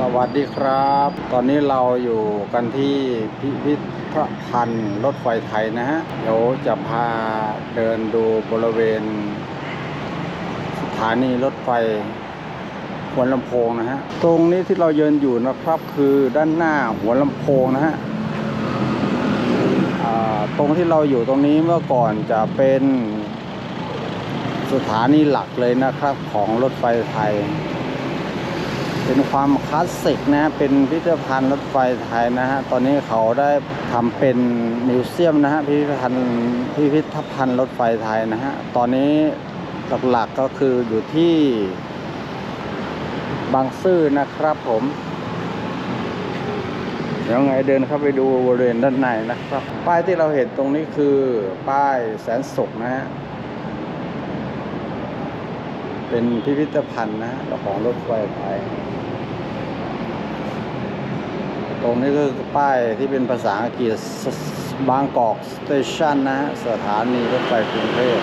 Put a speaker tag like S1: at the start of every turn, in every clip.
S1: สวัสดีครับ ตอนนี้เราอยู่กันที่พิพิธภัณฑ์รถไฟไทยนะฮะ เดี๋ยวจะพาเดินดูบริเวณ สถานีรถไฟหัวลำโพงนะฮะ ตรงนี้ที่เราเยืนอยู่นะครับคือด้านหน้าหัวลำโพงนะฮะตรงที่เราอยู่ตรงนี้เมื่อก่อนจะเป็นสถานีหลักเลยนะครับของรถไฟไทย เป็นความคลาสสิกนะเป็นพิพิธภัณฑ์รถไฟไทยนะฮะ ตอนนี้เขาได้ทำเป็นมิวเซียมนะฮะพิพิธภัณฑ์พิพิธภัณฑ์รถไฟไทยนะฮะ ตอนนี้หลักๆก็คืออยู่ที่บางซื่อนะครับผมเดี๋ยวไงเดินเข้าไปดูบริเวณด้านในนะครับ ป้ายที่เราเห็นตรงนี้คือป้ายแสนสุขนะฮะ เป็นพิพิธภัณฑ์นะของรถไฟไทยตรงนี้ก็ป้ายที่เป็นภาษาอังกฤษบางกอกสเตชันนะฮะสถานีรถไฟกรุงเทพ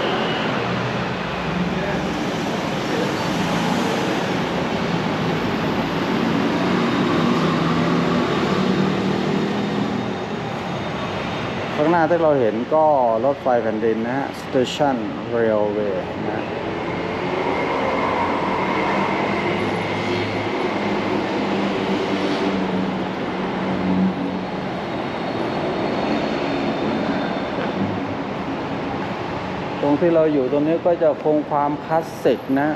S1: ข้างหน้าที่เราเห็นก็รถไฟแผ่นดินนะฮะ Station Railway นะ รงที่เราอยู่ตรงนี้ก็จะคงความคลาสสิกนะ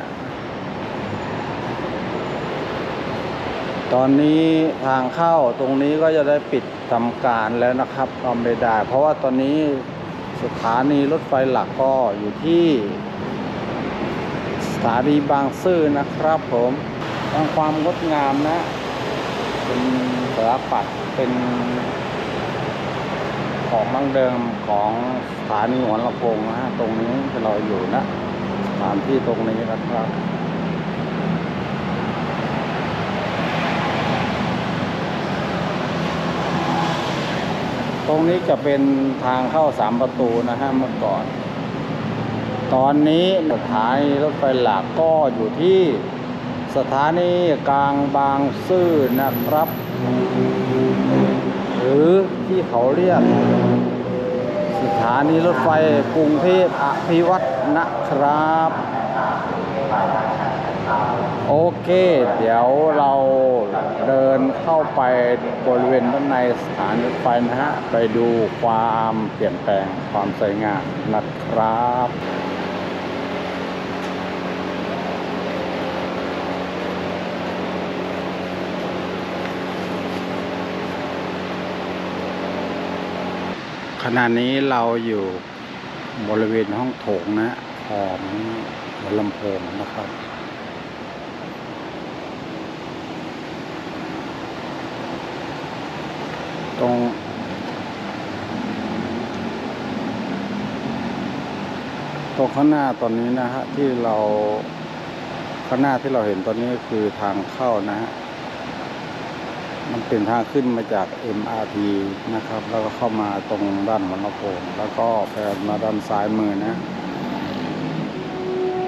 S1: ตอนนี้ทางเข้าตรงนี้ก็จะได้ปิดทำการแล้วนะครับทำไม่ได้ เพราะว่าตอนนี้สถานีรถไฟหลักก็อยู่ที่สถานีบางซื่อนะครับผมทางความงดงามนะ เป็นสถาปัตย์เป็น ของดั้งเดิมของสถานีหัวลำโพงนะฮะตรงนี้เราอยู่นะสถานที่ตรงนี้นะครับตรงนี้จะเป็นทางเข้าสามประตูนะฮะเมื่อก่อน ตอนนี้สถานีรถไฟหลักก็อยู่ที่สถานีกลางบางซื่อนะครับ รือที่เขาเรียก สถานีรถไฟกรุงเทพอภิวัตนะครับ โอเค เดี๋ยวเราเดินเข้าไปบริเวณด้านในสถานีรถไฟนะฮะ ไปดูความเปลี่ยนแปลงความสวยงามนะครับ ณะนี้เราอยู่บริเวณห้องโถงนะของหัวลำโพงนะครับ ตรง ตรงข้างหน้าตอนนี้นะฮะที่เราข้างหน้าที่เราเห็นตอนนี้คือทางเข้านะฮะ มันเป็นทางขึ้นมาจาก MRT นะครับ แล้วก็เข้ามาตรงด้านหัวลำโพงแล้วก็แพนมาด้านซ้ายมือนะ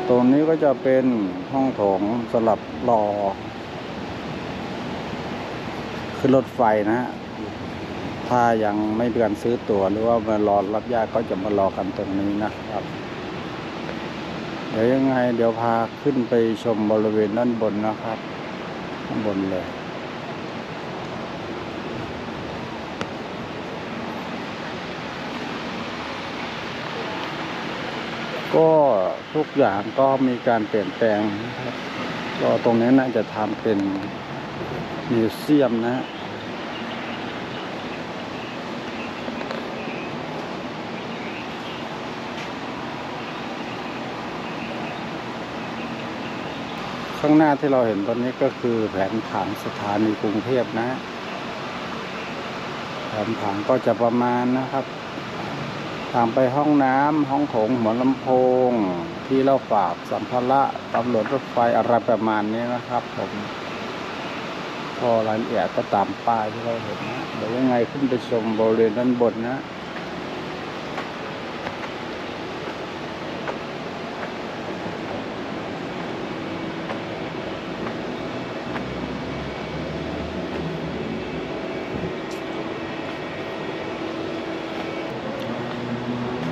S1: ตรงนี้ก็จะเป็นห้องโถงสำหรับรอ ขึ้นรถไฟนะฮะถ้ายังไม่เดือนซื้อตั๋วหรือว่ามารอรับญาติก็จะมารอกันตรงนี้นะครับ เดี๋ยวยังไง เดี๋ยวพาขึ้นไปชมบริเวณด้านบนนะครับ ข้างบนเลย ก็ทุกอย่างก็มีการเปลี่ยนแปลงนะครับก็ตรงนี้น่าจะทำเป็นมิวเซียมนะข้างหน้าที่เราเห็นตอนนี้ก็คือแผนผังสถานีกรุงเทพนะ แผนผังก็จะประมาณนะครับ ทางไปห้องน้ำห้องโถงหัวลำโพง ที่เราฝากสัมภาระตำรวจรถไฟอะไรประมาณนี้นะครับ ผมพอรายละเอียดก็ตามป้ายที่เราเห็นนะเดี๋ยวยังไงขึ้นไปชมบริเวณด้านบนนะ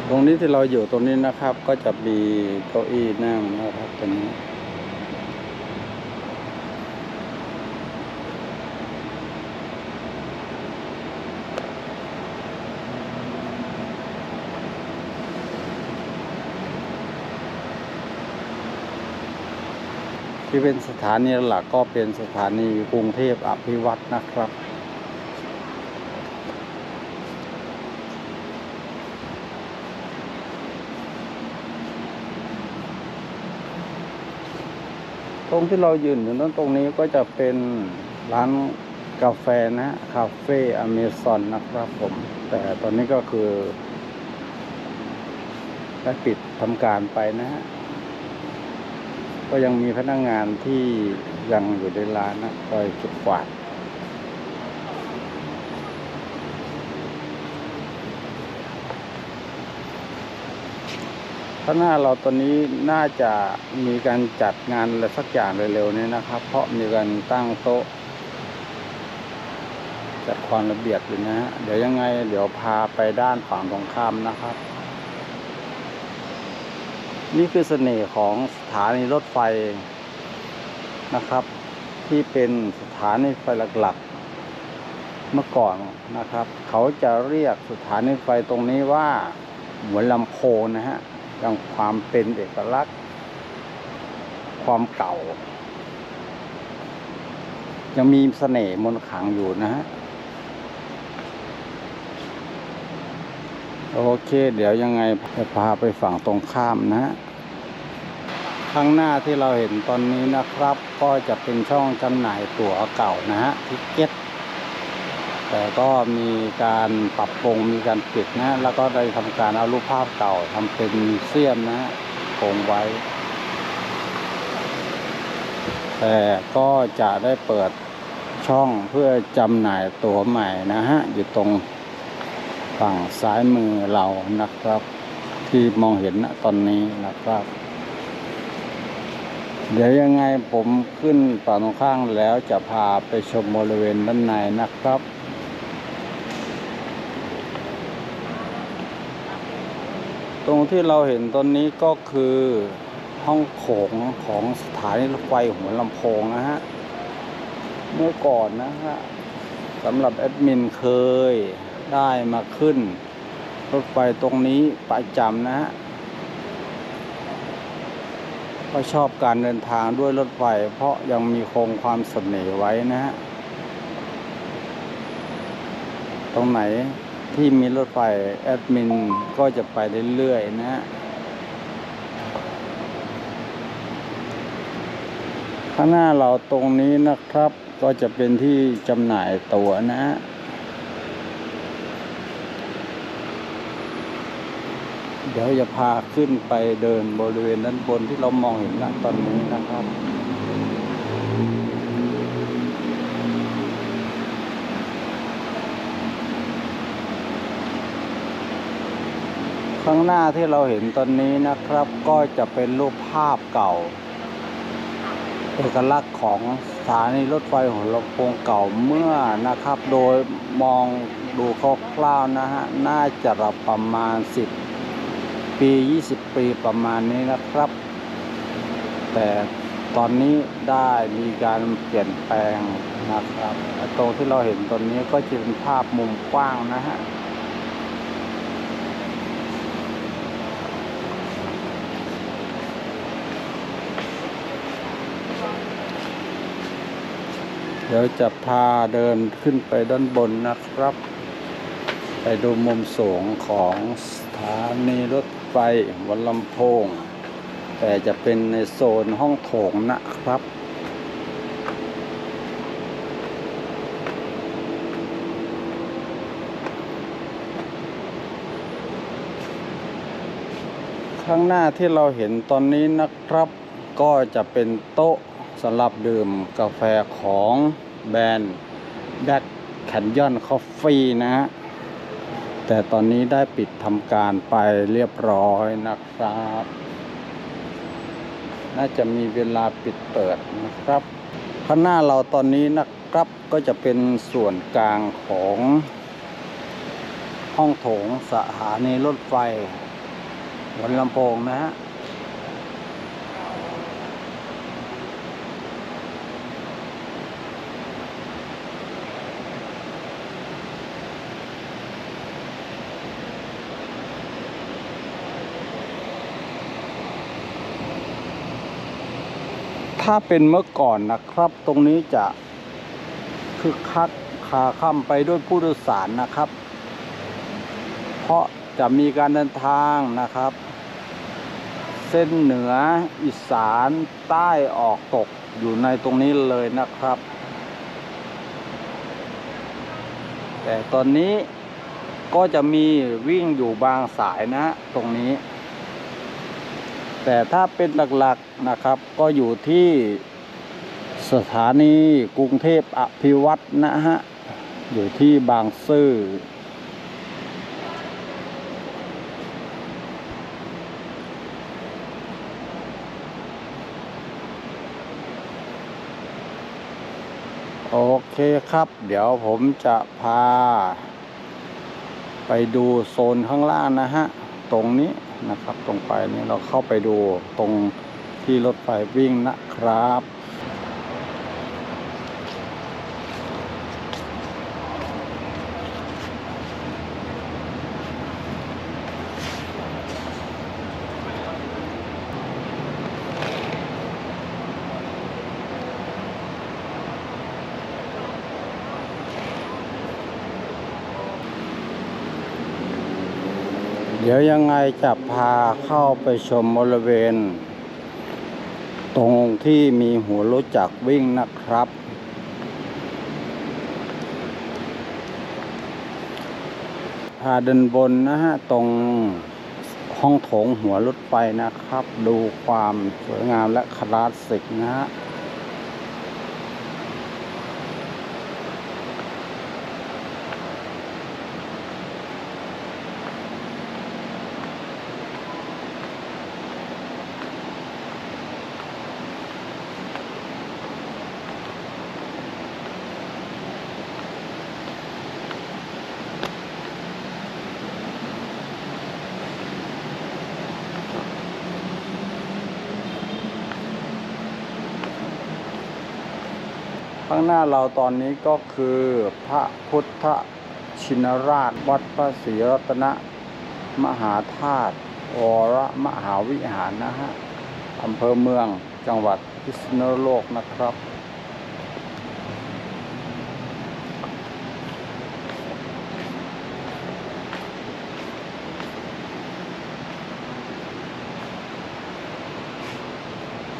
S1: ตรงนี้ที่เราอยู่ตรงนี้นะครับ ก็จะมีเก้าอี้นั่งนะครับตรงนี้ที่เป็นสถานีหลักก็เป็นสถานีกรุงเทพอภิวัตนะครับ รงที่เรายืนอยู่นั้นตรงนี้ก็จะเป็นร้านกาแฟนะคาเฟ่อเมซอนนะครับผม แต่ตอนนี้ก็คือได้ปิดทำการไปนะฮะก็ยังมีพนักงานที่ยังอยู่ในร้านนะคอยจุดกวาด ข้างหน้าเราตอนนี้น่าจะมีการจัดงานอะไรสักอย่างเร็วๆนี้นะครับ เพราะมีการตั้งโต๊ะ จัดความระเบียบอยู่นะฮะเดี๋ยวยังไง เดี๋ยวพาไปด้านฝั่งตรงข้ามนะครับ นี่คือเสน่ห์ของสถานีรถไฟนะครับ ที่เป็นสถานีไฟหลักๆ เมื่อก่อนนะครับ เขาจะเรียกสถานีไฟตรงนี้ว่าหัวลำโพงนะฮะ ยังความเป็นเอกลักษณ์ ความเก่า ยังมีเสน่ห์มนต์ขังอยู่นะฮะ โอเค เดี๋ยวยังไงจะพาไปฝั่งตรงข้ามนะฮะข้างหน้าที่เราเห็นตอนนี้นะครับ ก็จะเป็นช่องจำหน่ายตั๋วเก่านะฮะทิเก็ต แต่ก็มีการปรับปรุงมีการปิดนะแล้วก็ได้ทำการเอารูปภาพเก่าทำเป็นมิวเซียมนะคงไว้ แต่ก็จะได้เปิดช่องเพื่อจำหน่ายตัวใหม่นะฮะ อยู่ตรงฝั่งซ้ายมือเรานะครับ ที่มองเห็นณตอนนี้นะครับ เดี๋ยวยังไงผมขึ้นฝั่งตรงข้างแล้วจะพาไปชมบริเวณด้านในนะครับ ตรงที่เราเห็นตอนนี้ก็คือห้องโถงของสถานีรถไฟหัวลำโพงนะฮะ เมื่อก่อนนะฮะสำหรับแอดมินเคยได้มาขึ้น รถไฟตรงนี้ประจำนะฮะก็ชอบการเดินทางด้วยรถไฟ เพราะยังมีคงความเสน่ห์ไว้นะฮะ ตรงไหน ที่มีรถไฟแอดมินก็จะไปเรื่อยๆนะฮะข้างหน้าเราตรงนี้นะครับ ก็จะเป็นที่จำหน่ายตั๋วนะฮะเดี๋ยวจะพาขึ้นไปเดินบริเวณด้านบนที่เรามองเห็นณตอนนี้นะครับ ข้างหน้าที่เราเห็นตอนนี้นะครับ ก็จะเป็นรูปภาพเก่าเอกลักษณ์ของสถานีรถไฟหัวลำโพงเก่าเมื่อนะครับ โดยมองดูคร่าวๆนะฮะ น่าจะรประมาณ 10 ปี 20 ปีประมาณนี้นะครับ แต่ตอนนี้ได้มีการเปลี่ยนแปลงนะครับ ตรงที่เราเห็นตอนนี้ก็จะเป็นภาพมุมกว้างนะฮะ เดี๋ยวจะพาเดินขึ้นไปด้านบนนะครับ ไปดูมุมสูงของสถานีรถไฟวัดลำโพง แต่จะเป็นในโซนห้องโถงนะครับข้างหน้าที่เราเห็นตอนนี้นะครับ ก็จะเป็นโต๊ะ สำหรับดื่มกาแฟของแบรนด์แบ็คแคนยอนคอฟฟี่นะฮะ แต่ตอนนี้ได้ปิดทำการไปเรียบร้อยนะครับ น่าจะมีเวลาปิดเปิดนะครับข้างหน้าเราตอนนี้นะครับก็จะเป็นส่วนกลางของห้องโถงสถานีรถไฟหัวลำโพงนะฮะ ถ้าเป็นเมื่อก่อนนะครับ ตรงนี้จะคึกคักคาค่ำไปด้วยผู้โดยสารนะครับ เพราะจะมีการเดินทางนะครับ เส้นเหนืออีสานใต้ออกตกอยู่ในตรงนี้เลยนะครับ แต่ตอนนี้ก็จะมีวิ่งอยู่บางสายนะตรงนี้ แต่ถ้าเป็นหลักๆนะครับ ก็อยู่ที่สถานีกรุงเทพอภิวัตนะฮะ อยู่ที่บางซื่อโอเคครับ เดี๋ยวผมจะพา ไปดูโซนข้างล่างนะฮะ ตรงนี้ นะครับ ตรงไปนี้เราเข้าไปดูตรงที่รถไฟวิ่งนะครับ ดี๋ยวยังไงจะพาเข้าไปชมบริเวณ ตรงที่มีหัวรถจักรวิ่งนะครับ พาเดินบนนะฮะ ตรงห้องโถงหัวรถไฟนะครับ ดูความสวยงามและคลาสสิกนะฮะางหน้าเราตอนนี้ก็คือพระพุทธชินราชวัดพระศรีรัตนมหาธาตุวรมหาวิหารนะฮะอำเภอเมืองจังหวัดพิษณุโลกนะครับ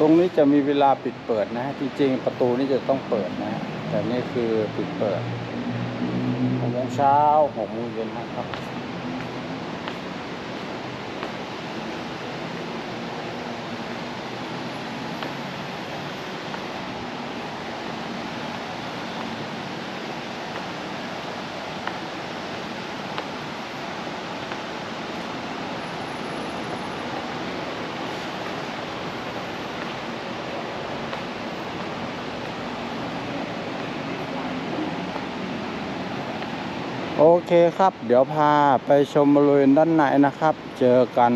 S1: ตรงนี้จะมีเวลาปิดเปิดนะจริงๆประตูนี้จะต้องเปิดนะฮะแต่นี่คือปิดเปิดหกโมงเช้าหกโมงเย็นนะครับ เคครับ เดี๋ยวพาไปชมบริเวณด้านในนะครับ เจอกัน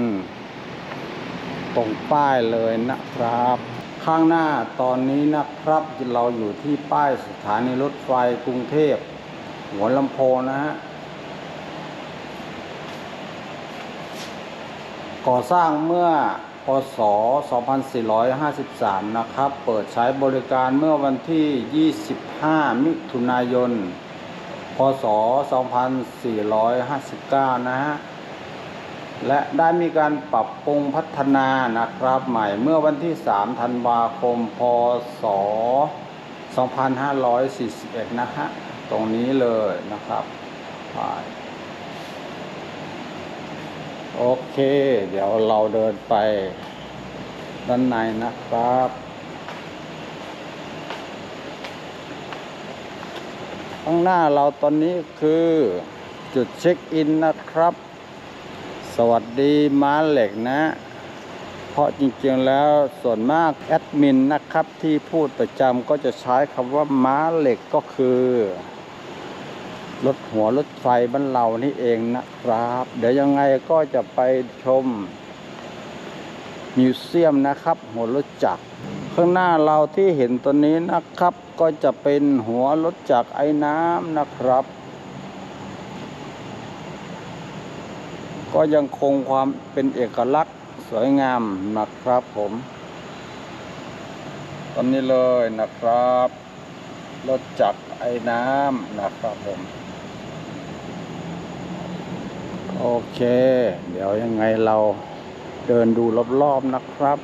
S1: ตรงป้ายเลยนะครับ ข้างหน้าตอนนี้นะครับเราอยู่ที่ป้ายสถานีรถไฟกรุงเทพ หัวลำโพงนะฮะก่อสร้างเมื่อพศ 2453 นะครับ เปิดใช้บริการเมื่อวันที่ 25 มิถุนายน ศ 2459 นะฮะ และได้มีการปรับปรุงพัฒนานะครับใหม่เมื่อวันที่ 3 ธันวาคม พศ 2541 นะฮะ ตรงนี้เลยนะครับโอเค เดี๋ยวเราเดินไปด้านในนะครับ ข้างหน้าเราตอนนี้คือจุดเช็คอินนะครับ สวัสดีม้าเหล็กนะ เพราะจริงๆแล้วส่วนมากแอดมินนะครับที่พูดประจำก็จะใช้คำว่าม้าเหล็กก็คือรถหัวรถไฟบ้านเรานี่เองนะครับ เดี๋ยวยังไงก็จะไปชมมิวเซียมนะครับ หัวรถจักรข้างหน้าเราที่เห็นตัวนี้นะครับ ก็จะเป็นหัวรถจักรไอ้น้ำนะครับ ก็ยังคงความเป็นเอกลักษณ์สวยงามนะครับผมตอนนี้เลยนะครับ รถจักรไอ้น้ำนะครับผม โอเค เดี๋ยวยังไงเราเดินดูรอบๆนะครับ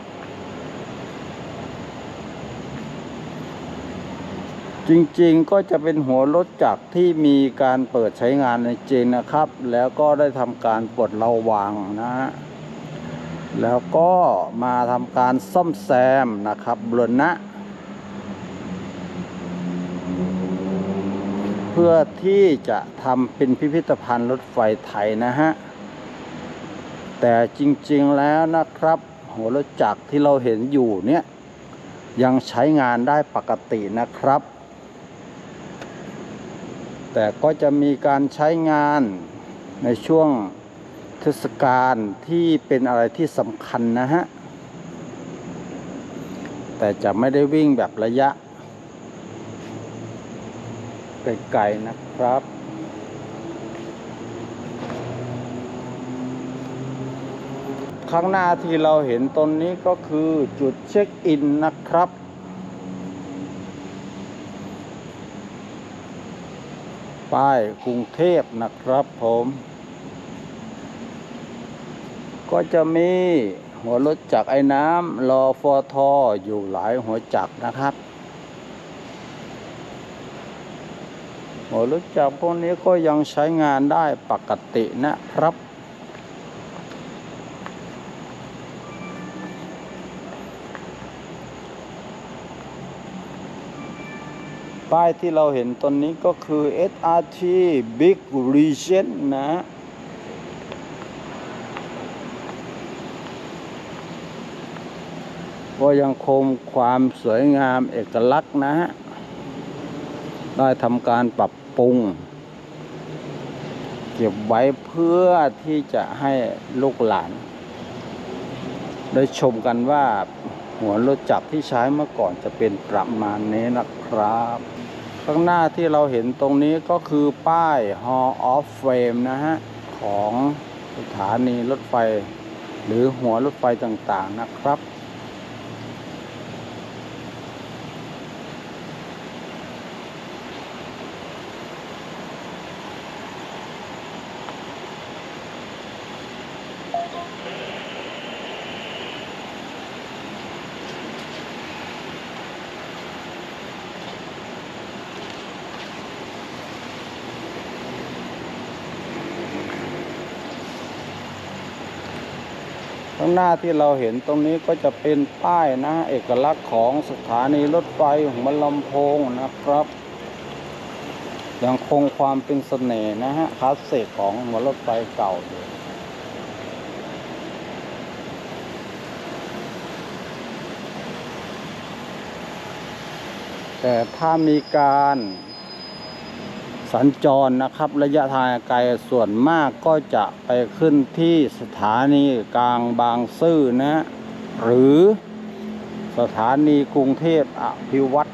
S1: จริงๆก็จะเป็นหัวรถจักรที่มีการเปิดใช้งานในจริงนะครับ แล้วก็ได้ทำการปลดระวางนะฮะแล้วก็มาทำการซ่อมแซมนะครับบรณะเพื่อที่จะทำเป็นพิพิธภัณฑ์รถไฟไทยนะฮะ แต่จริงๆแล้วนะครับ หัวรถจักรที่เราเห็นอยู่เนี่ย ยังใช้งานได้ปกตินะครับ แต่ก็จะมีการใช้งานในช่วงเทศกาลที่เป็นอะไรที่สำคัญนะฮะ แต่จะไม่ได้วิ่งแบบระยะไกลๆนะครับ ข้างหน้าที่เราเห็นตรงนี้ก็คือจุดเช็คอินนะครับ ป้ายกรุงเทพนะครับผม ก็จะมีหัวรถจักรไอ้น้ำรอฟอทออยู่หลายหัวจักรนะครับ หัวรถจักรพวกนี้ก็ยังใช้งานได้ปกตินะครับ ป้ายที่เราเห็นตอนนี้ก็คือ SRT Big Region นะ ก็ยังคงความสวยงามเอกลักษณ์นะฮะ ได้ทำการปรับปรุง เก็บไว้เพื่อที่จะให้ลูกหลาน ได้ชมกันว่าหัวรถจักรที่ใช้เมื่อก่อนจะเป็นประมาณนี้นะครับ ข้างหน้าที่เราเห็นตรงนี้ก็คือป้าย Hall of Fame นะฮะ ของสถานีรถไฟ หรือหัวรถไฟต่างๆนะครับางหน้าที่เราเห็นตรงนี้ก็จะเป็นป้ายนะเอกลักษณ์ของสถานีรถไฟหัวลำโพงนะครับ ยังคงความเป็นเสน่ห์นะฮะคลาสสิกของหัวรถไฟเก่าอยู่แต่ถ้ามีการ สัญจรนะครับระยะทางไกลส่วนมากก็จะไปขึ้นที่สถานีกลางบางซื่อนะ หรือสถานีกรุงเทพอภิวัตร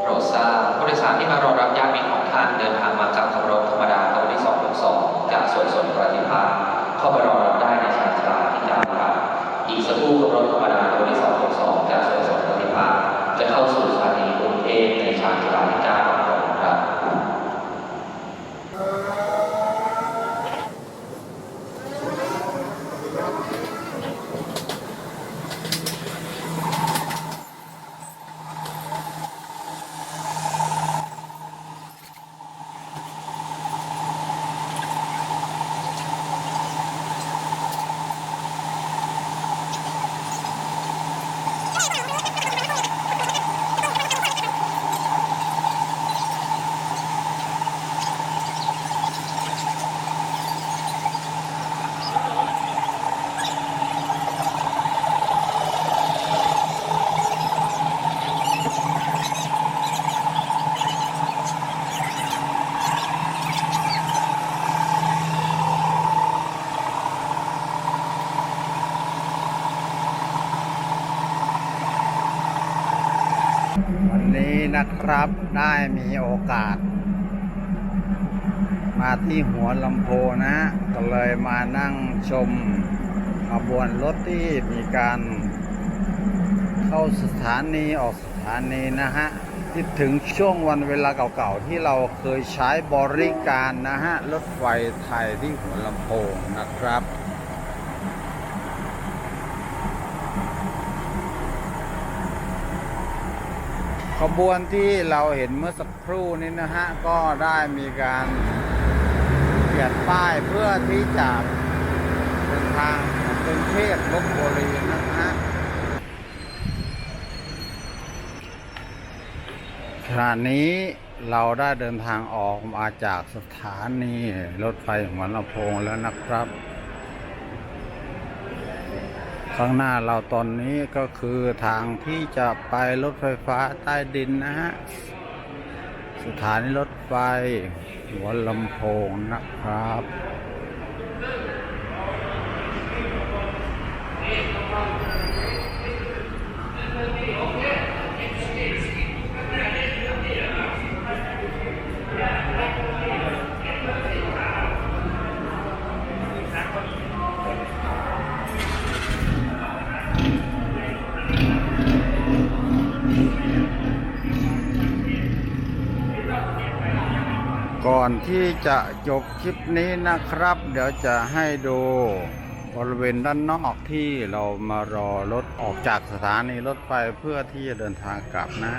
S2: โปรดทราบผู้โดยสารที่มารอรับญาติมิตรของท่านเดินทางมากับขบรถธรรมดาขบวนที่262จากสวนสนประติภาณเข้าไปรอรับได้ในชานชาลาที่9ครับอีกสักครู่ขบรถธรรมดาขบวนที่262จากสวนสนประติภาณจะเข้าสู่สถานีกรุงเทพในชานชาลาที่9ครับ
S1: นะครับ ได้มีโอกาส มาที่หัวลำโพนะ ก็เลยมานั่งชมขบวนรถที่มีการ เข้าสถานีออกสถานีนะฮะคิดถึงช่วงวันเวลาเก่าๆ ที่เราเคยใช้บริการนะฮะ รถไฟไทยที่หัวลำโพงนะครับ ขบวนที่เราเห็นเมื่อสักครู่นี้นะฮะ ก็ได้มีการเขียนป้ายเพื่อที่จะเดินทางกรุงเทพลบบุรีนะฮะขณะนี้เราได้เดินทางออกมาจากสถานีรถไฟหัวลำโพงแล้วนะครับ ข้างหน้าเราตอนนี้ก็คือทางที่จะไปรถไฟฟ้าใต้ดินนะฮะ สถานีรถไฟหัวลำโพงนะครับ ก่อนที่จะจบคลิปนี้นะครับ เดี๋ยวจะให้ดูบริเวณด้านนอกที่เรามารอรถออกจากสถานีรถไฟเพื่อที่จะเดินทางกลับนะ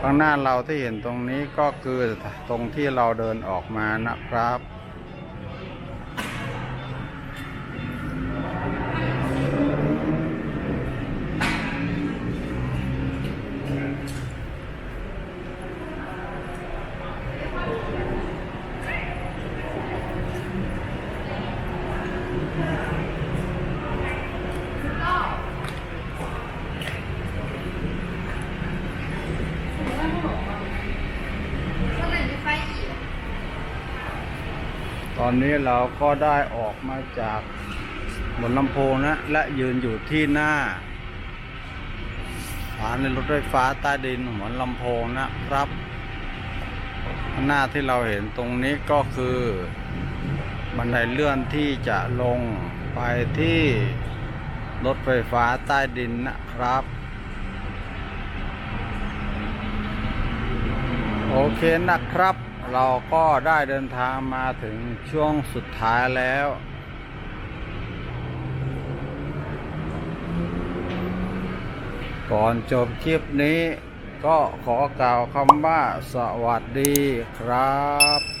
S1: ข้างหน้าเราที่เห็นตรงนี้ก็คือตรงที่เราเดินออกมานะครับ นี้เราก็ได้ออกมาจากบนลำโพงนะ และยืนอยู่ที่หน้าสถานีรถไฟฟ้าใต้ดินหัวลำโพงนะครับ หน้าที่เราเห็นตรงนี้ก็คือ บันไดเลื่อนที่จะลงไปที่รถไฟฟ้าใต้ดินนะครับ โอเคนะครับ เราก็ได้เดินทางมาถึงช่วงสุดท้ายแล้ว ก่อนจบคลิปนี้ก็ขอกล่าวคำว่าสวัสดีครับ